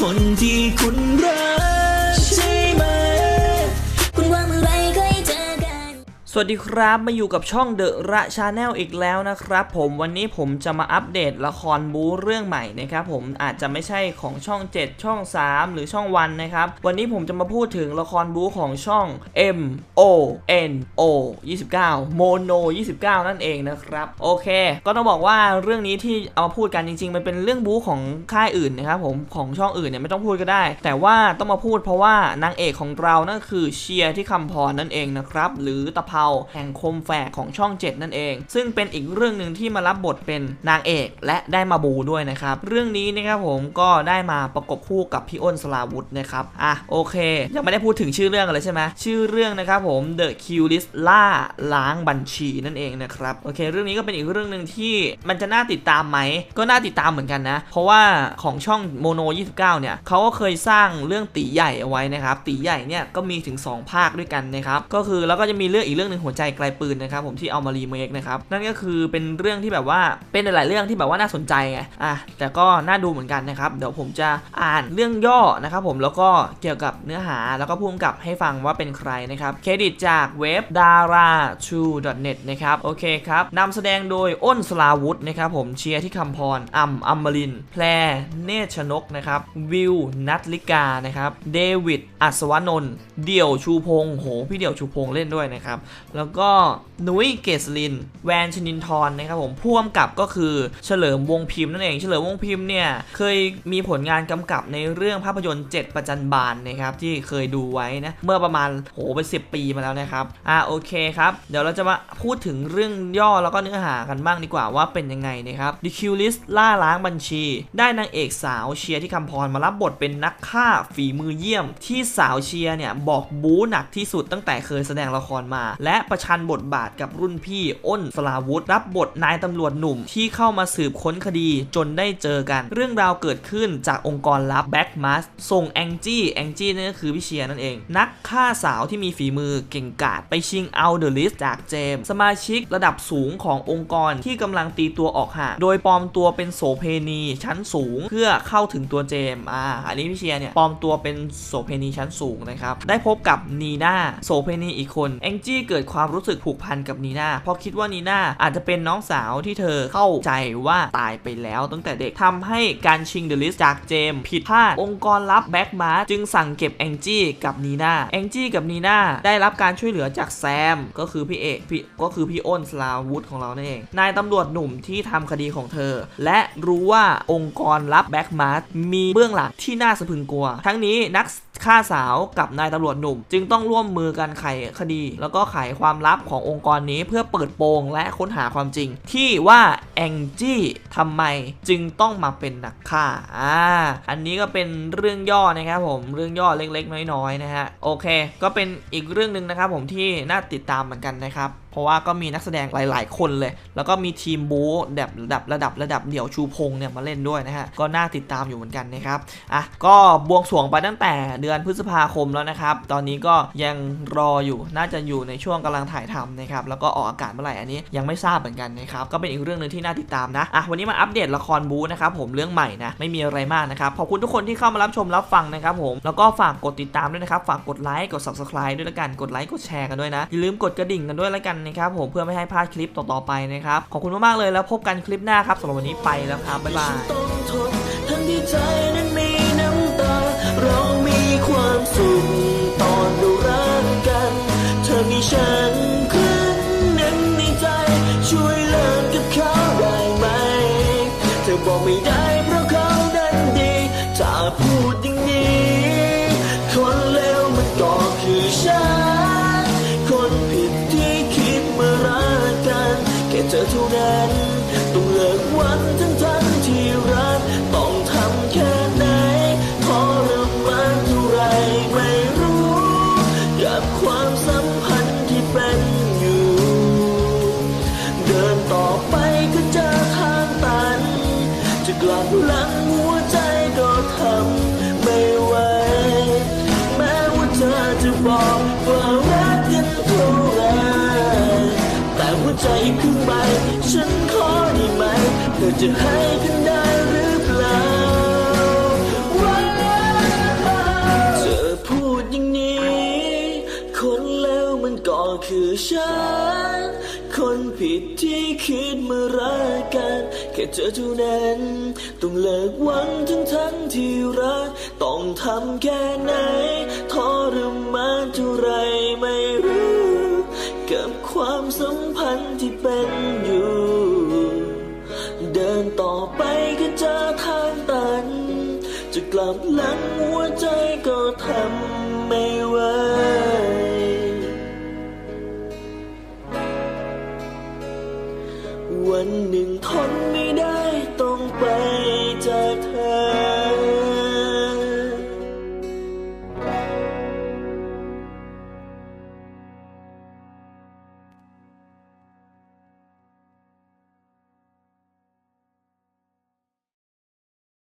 คนที่คุณรัก สวัสดีครับมาอยู่กับช่องเดอะระชาแนลอีกแล้วนะครับ ผมวันนี้ผมจะมาอัปเดตละครบูเรื่องใหม่นะครับผมอาจจะไม่ใช่ของช่อง 7 ช่อง 3 หรือช่องวันนะครับ วันนี้ผมจะมาพูดถึงละครบูของช่อง M O N O 29 Mono 29 นั่นเองนะครับ โอเค ก็ต้องบอกว่าเรื่องนี้ที่เอามาพูดกันจริง ๆ มันเป็นเรื่องบูของค่ายอื่นนะครับผมของช่องอื่นเนี่ยไม่ต้องพูดก็ได้ แต่ว่าต้องมาพูดเพราะว่านางเอกของเรานั่นคือเชียร์ที่คำพรนั่นเองนะครับหรือตะเภาแห่งคมแฝกของช่อง 7 นั่นเอง ซึ่งเป็นอีกเรื่องหนึ่งที่มารับบทเป็นนางเอกและได้มาบูด้วยนะครับ เรื่องนี้นะครับผมก็ได้มาประกบคู่กับพี่อ้นสลาวุธนะครับ อะโอเค ยังไม่ได้พูดถึงชื่อเรื่องเลยใช่ไหมชื่อเรื่องนะครับผม The Q List ล่าล้างบัญชีนั่นเองนะครับ โอเค เรื่องนี้ก็เป็นอีกเรื่องหนึ่งที่มันจะน่าติดตามไหม ก็น่าติดตามเหมือนกันนะ เพราะว่าของช่องโมโน 29 เนี่ยเขาก็เคยสร้างเรื่องตีใหญ่เอาไว้นะครับ ตีใหญ่เนี่ยก็มีถึง 2 ภาคด้วยกันนะครับ ก็คือแล้วก็จะมีเรื่องอีกเรื่องหนึ่งหัวใจไกลปืนนะครับผมที่เอามารีเมคนะครับนั่นก็คือเป็นเรื่องที่แบบว่าเป็นหลายๆเรื่องที่แบบว่าน่าสนใจไงอะแต่ก็น่าดูเหมือนกันนะครับเดี๋ยวผมจะอ่านเรื่องย่อนะครับผมแล้วก็เกี่ยวกับเนื้อหาแล้วก็พูดกับให้ฟังว่าเป็นใครนะครับเครดิตจากเว็บ dara true net นะครับโอเคครับนำแสดงโดยอ้นสลาวุธนะครับผมเชียร์ที่คำพรอ่ำอัมมรินแพรเนชนกนะครับวิวนัทลิกานะครับเดวิดอัศวนนท์เดี่ยวชูพงโหพี่เดี่ยวชูพงเล่นด้วยนะครับแล้วก็นุ้ยเกษลิน แวนชนินทรนะครับผมพ่วงกับก็คือเฉลิมวงพิมพ์นั่นเอง เฉลิมวงพิมพ์เนี่ยเคยมีผลงานกำกับในเรื่องภาพยนตร์ 7 ประจันบานนะครับที่เคยดูไว้นะเมื่อประมาณโหไป10 ปีมาแล้วนะครับอ่าโอเคครับ เดี๋ยวเราจะมาพูดถึงเรื่องย่อแล้วก็เนื้อหากันบ้างดีกว่าว่าเป็นยังไงนะครับ The Q List ล่าล้างบัญชี ได้นางเอกสาวเชียร์ที่คำพรมารับบทเป็นนักฆ่าฝีมือเยี่ยม ที่สาวเชียร์เนี่ยบอกบู๊หนักที่สุดตั้งแต่เคยแสดงละครมาและและประชันบทบาทกับรุ่นพี่อ้นสลาวุธ รับบทนายตำรวจหนุ่มที่เข้ามาสืบค้นคดีจนได้เจอกัน เรื่องราวเกิดขึ้นจากองค์กรลับแบ็กมัสส่งแองจี้แองจี้นั่นก็คือพี่เชียนั่นเอง นักฆ่าสาวที่มีฝีมือเก่งกาจไปชิงเอาเดอะลิสจากเจม สมาชิกระดับสูงขององค์กรที่กำลังตีตัวออกห่างโดยปลอมตัวเป็นโสเพณีชั้นสูงเพื่อเข้าถึงตัวเจมอ่าอันนี้พี่เชียเนี่ยปลอมตัวเป็นโสเพณีชั้นสูงนะครับได้พบกับนีน่าโสเพณีอีกคนแองจี้เกิดิดความรู้สึกผูกพันกับนีน่าเพราะคิดว่านีน่าอาจจะเป็นน้องสาวที่เธอเข้าใจว่าตายไปแล้วตั้งแต่เด็กทำให้การชิงเดอะลิสจากเจมผิดพลาดองค์กรลับแบ็กมาจึงสั่งเก็บแองจี้กับนีน่าแองจี้กับนีน่าได้รับการช่วยเหลือจากแซม ก็คือพี่เอกพี่ก็คือพี่อ้นสลาวุธของเรานั่นเองนายตำรวจหนุ่มที่ทำคดีของเธอ และรู้ว่าองค์กรลับแบ็กมามีเบื้องหลังที่น่าสะพรึงกลัว ทั้งนี้นัก ฆ่าสาวกับนายตำรวจหนุ่ม จึงต้องร่วมมือกันไขคดี แล้วก็ไขความลับขององค์กรนี้เพื่อเปิดโปงและค้นหาความจริง ที่ว่าแองจี้ทำไมจึงต้องมาเป็นนักฆ่าอ่าอันนี้ก็เป็นเรื่องย่อนะครับผมเรื่องย่อเล็กๆ น้อยๆนะฮะโอเค ก็เป็นอีกเรื่องหนึ่งนะครับผมที่น่าติดตามเหมือนกันนะครับเพราะว่าก็มีนักแสดงหลาย ๆ คนเลย แล้วก็มีทีมบู๊แบบระดับระดับระดับเดี่ยวชูพงเนี่ยมาเล่นด้วยนะฮะก็น่าติดตามอยู่เหมือนกันนะครับอะก็บวงสรวงไปตั้งแต่เดือนือนพฤษภาคมแล้วนะครับ ตอนนี้ก็ยังรออยู่น่าจะอยู่ในช่วงกำลังถ่ายทำนะครับแล้วก็ออกอากาศเมื่อไหร่อันนี้ยังไม่ทราบเหมือนกันนะครับก็เป็นอีกเรื่องหนึงที่น่าติดตามนะอะวันนี้มาอัปเดตละครบู๊นะครับผมเรื่องใหม่นะไม่มีอะไรมากนะครับขอบคุณทุกคนที่เข้ามารับชมรับฟังนะครับผมแล้วก็ฝากกดติดตามด้วยนะครับฝากกดไลค์กด subscribe ด้วยละกันกดไลค์กดแชร์กันด้วยนะอย่าลืมกดกระดิ่งกันด้วยละกันนะครับผมเพื่อไม่ให้พลาดคลิปต่อๆไปนะครับขอบคุณมากๆเลยแล้วพบกันคลิปหน้าครับสำหรับวันนี้ไปแล้วครับบ๊ายบาย ฉันครึ่งหนึ่งในใจ ช่วยเลิกกับเขาได้ไหม เธอบอกไม่ได้เพราะเขานั้นดี ถ้าพูดอย่างนี้ คนเลวมันก็คือฉัน คนผิดที่คิดเมื่อรักกัน แค่เธอเท่านั้น ต้องเลิกวันทั้ง ใจขึ้นไปฉันขอได้ไหม เธอจะให้กันได้หรือเปล่าเธอพูดอย่างนี้ คนแล้วมันก็คือฉัน คนผิดที่คิดมารักกัน แค่เธอเท่านั้น ต้องเลิกหวังทั้งทั้งที่รัก ต้องทำแค่ไหนทรมานเท่าไร เป็นอยู่ เดินต่อไปก็เจอทางตัน จะกลับหลังหัวใจก็ทำไม่ไหววันหนึ่งทนไม่ได้ต้องไป